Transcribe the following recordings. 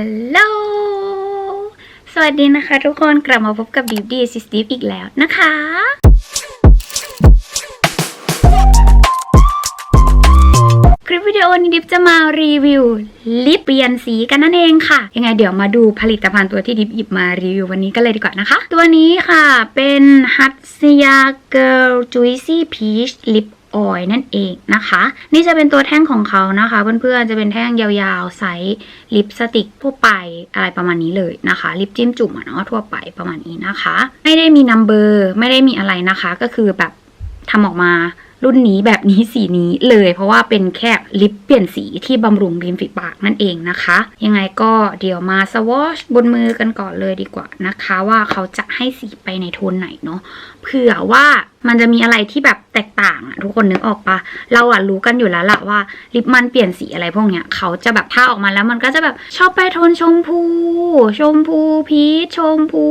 ฮัลโหล สวัสดีนะคะทุกคนกลับมาพบกับดิฟดีซิสติฟอีกแล้วนะคะ คลิปวิดีโอนี้ดิฟจะมารีวิวลิปเปลี่ยนสีกันนั่นเองค่ะ ยังไงเดี๋ยวมาดูผลิตภัณฑ์ตัวที่ดิฟหยิบมารีวิววันนี้กันเลยดีกว่านะคะ ตัวนี้ค่ะเป็น h a t s y a Girl Juicy ออยนั่นเองนะคะ นี่จะเป็นตัวแท่งของเขานะคะ เพื่อนๆ จะเป็นแท่งยาวๆ ใสลิปสติกทั่วไปอะไรประมาณนี้เลยนะคะ ลิปจิ้มจุ่มเนาะทั่วไปประมาณนี้นะคะ ไม่ได้มีนัมเบอร์ไม่ได้มีอะไรนะคะ ก็คือแบบทำออกมารุ่นนี้แบบนี้สีนี้เลยเพราะว่าเป็นแค่ลิปเปลี่ยนสีที่บำรุงริมฝีปากนั่นเองนะคะ ยังไงก็เดี๋ยวมาสวอชบนมือกันก่อนเลยดีกว่านะคะ ว่าเขาจะให้สีไปในโทนไหนเนาะเผื่อว่ามันจะมีอะไรที่แบบแตกต่างอะทุกคนนึกออกปะเราอะรู้กันอยู่แล้วละว่าลิปมันเปลี่ยนสีอะไรพวกเนี้ยเขาจะแบบถ้าออกมาแล้วมันก็จะแบบชอบไปโทนชมพู ชมพูพีชชมพู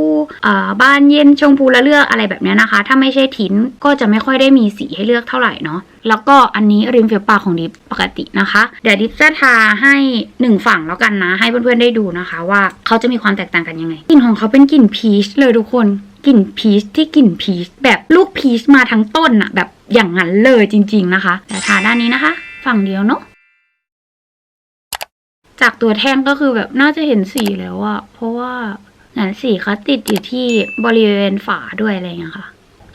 เอ่อบานเย็นชมพูละเลือกอะไรแบบเนี้ยนะคะ ถ้าไม่ใช่ทินก็จะไม่ค่อยได้มีสีให้เลือกเท่าไหร่เนาะแล้วก็อันนี้ริมฝีปากของดิฟปกตินะคะ เดี๋ยวดิฟจะทาให้หนึ่งฝั่งแล้วกันนะ ให้เพื่อนๆได้ดูนะคะ ว่าเขาจะมีความแตกต่างกันยังไงกลิ่นของเขาเป็นกลิ่นพีชเลยทุกคนกลิ่นพีชที่กลิ่นพีชแบบลูกพีชมาทั้งต้นอะแบบอย่างนั้นเลยจริง ๆนะคะเดี๋ยวทาด้านนี้นะคะ ฝั่งเดียวเนาะจากตัวแท่งก็คือแบบน่าจะเห็นสีแล้วอะเพราะว่าเนี่ยสีเขาติดอยู่ที่บริเวณฝาด้วยอะไรอย่างเงี้ยค่ะ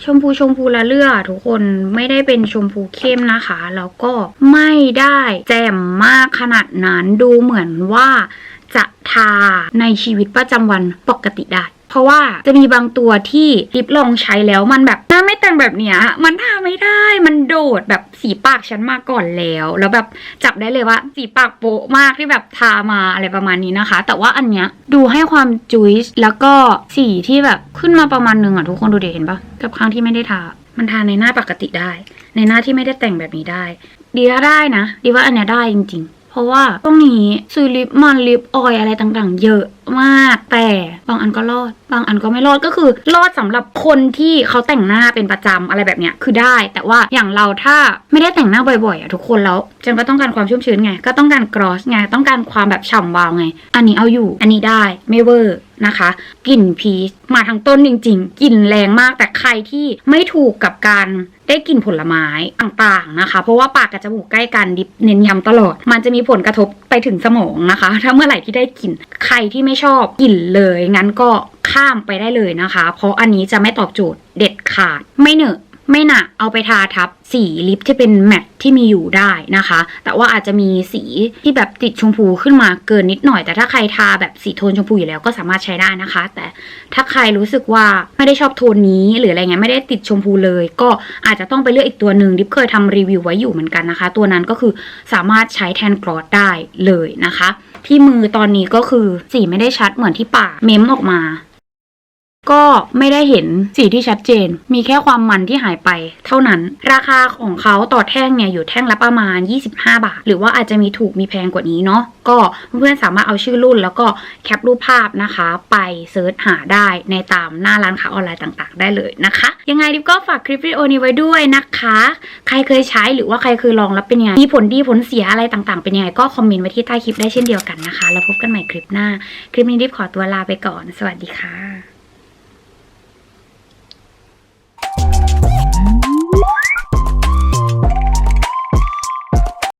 ชมพูชมพูละเลือดทุกคนไม่ได้เป็นชมพูเข้มนะคะ แล้วก็ไม่ได้แจ่มมากขนาดนั้นดูเหมือนว่าจะทาในชีวิตประจำวันปกติได้ เพราะว่าจะมีบางตัวที่ลิปลองใช้แล้วมันแบบหน้าไม่แต่งแบบเนี้ยมันทาไม่ได้มันโดดแบบสีปากฉันมาก่อนแล้ว แล้วแบบจับได้เลยว่าสีปากโป๊ะมากที่แบบทามาอะไรประมาณนี้นะคะ แต่ว่าอันเนี้ยดูให้ความจุยแล้วก็สีที่แบบขึ้นมาประมาณนึงอะทุกคนดูเดี๋ยวเห็นปะกับครั้งที่ไม่ได้ทา มันทาในหน้าปกติได้ ในหน้าที่ไม่ได้แต่งแบบนี้ได้ ดีว่าได้นะ ดีว่าอันเนี้ยได้จริง ๆ เพราะว่าตรงนี้ซื้อลิปมันลิปออยอะไรต่างๆ เยอะมากแต่บางอันก็รอด บางอันก็ไม่รอดก็คือ รอดสำหรับคนที่เขาแต่งหน้าเป็นประจำอะไรแบบเนี้ยคือได้ แต่ว่าอย่างเราถ้าไม่ได้แต่งหน้าบ่อยๆอะทุกคนแล้วจันก็ต้องการความชุ่มชื้นไง ก็ต้องการกรอสไงต้องการความแบบฉ่ำวาวไง อันนี้เอาอยู่ อันนี้ได้ไม่เวอร์นะคะกลิ่นพีชมาทั้งต้นจริง ๆกลิ่นแรงมากแต่ใครที่ไม่ถูกกับการได้กลิ่นผลไม้ต่างๆนะคะ เพราะว่าปากกับจมูกใกล้กันดิบเน้นย้ำตลอด มันจะมีผลกระทบไปถึงสมองนะคะ ถ้าเมื่อไหร่ที่ได้กลิ่นใครที่ไไม่ชอบกลิ่นเลยงั้นก็ข้ามไปได้เลยนะคะ เพราะอันนี้จะไม่ตอบโจทย์เด็ดขาดไม่เหนอะ ไม่หนักเอาไปทาทับสีลิปที่เป็นแมตที่มีอยู่ได้นะคะ แต่ว่าอาจจะมีสีที่แบบติดชมพูขึ้นมาเกินนิดหน่อย แต่ถ้าใครทาแบบสีโทนชมพูอยู่แล้วก็สามารถใช้ได้นะคะ แต่ถ้าใครรู้สึกว่าไม่ได้ชอบโทนนี้ หรืออะไรเงี้ยไม่ได้ติดชมพูเลย ก็อาจจะต้องไปเลือกอีกตัวหนึ่งดิฟเคยทำรีวิวไว้อยู่เหมือนกันนะคะ ตัวนั้นก็คือสามารถใช้แทนกรอสได้เลยนะคะ ที่มือตอนนี้ก็คือสีไม่ได้ชัดเหมือนที่ปากเม้มออกมา ก็ไม่ได้เห็นสีที่ชัดเจน มีแค่ความมันที่หายไปเท่านั้น ราคาของเขาต่อแท่งเนี่ยอยู่แท่งละประมาณ 25 บาท หรือว่าอาจจะมีถูกมีแพงกว่านี้เนาะ ก็เพื่อนๆสามารถเอาชื่อรุ่นแล้วก็แคปรูปภาพนะคะ ไปเซิร์ชหาได้ในตามหน้าร้านค้าออนไลน์ต่างๆ ได้เลยนะคะ ยังไงดิฟก็ฝากคลิปวิดีโอนี้ไว้ด้วยนะคะ ใครเคยใช้หรือว่าใครเคยลองแล้วเป็นยังไง มีผลดีผลเสียอะไรต่างๆ เป็นยังไงก็คอมเมนต์ไว้ที่ใต้คลิปได้เช่นเดียวกันนะคะ แล้วพบกันใหม่คลิปหน้า คลิปนี้ดิฟขอตัวลาไปก่อน สวัสดีค่ะ